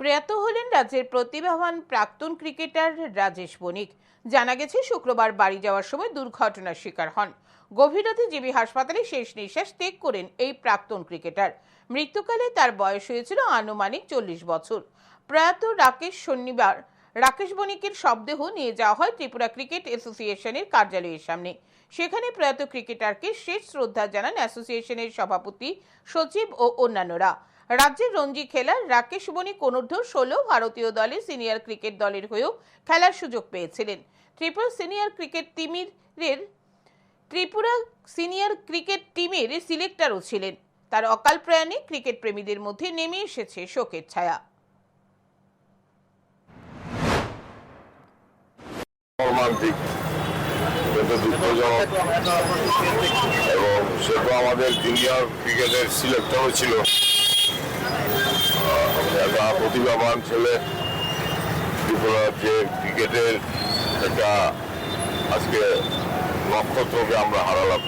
প্রয়াত হলেন রাজ্যের প্রতিভাবান প্রাক্তন ক্রিকেটার রাজেশ বণিক। জানা গেছে, শুক্রবার বাড়ি যাওয়ার সময় দুর্ঘটনার শিকার হন। গভীর রাতে জিবি হাসপাতালে শেষ নিঃশ্বাস ত্যাগ করেন এই প্রাক্তন ক্রিকেটার। মৃত্যুকালে তার বয়স হয়েছিল আনুমানিক চল্লিশ বছর। প্রয়াত রাকেশ শনিবার, রাকেশ বণিকের শবদেহ নিয়ে যাওয়া হয় ত্রিপুরা ক্রিকেট অ্যাসোসিয়েশনের কার্যালয়ের সামনে। সেখানে প্রয়াত ক্রিকেটারকে শেষ শ্রদ্ধা জানান অ্যাসোসিয়েশনের সভাপতি, সচিব ও অন্যান্যরা। রাজ্যের রঞ্জি খেলার রাকেশ বণিক অনূর্ধ্ব ষোলো, ভারতীয় দলে সিনিয়র ক্রিকেট দলের হয়েও খেলার সুযোগ পেয়েছিলেন। ত্রিপুরা সিনিয়র ক্রিকেট টিমের, ত্রিপুরা সিনিয়র ক্রিকেট টিমের সিলেক্টরও ছিলেন। তার অকাল প্রয়াণে ক্রিকেট প্রেমীদের মধ্যে নেমে এসেছে শোকের ছায়া। এবং সে তো আমাদের জুনিয়র ক্রিকেটের সিলেক্টরও ছিল। একটা প্রতিভাবান ছেলে ত্রিপুরা যে ক্রিকেটের একটা আজকে নক্ষত্রকে আমরা হারালাম।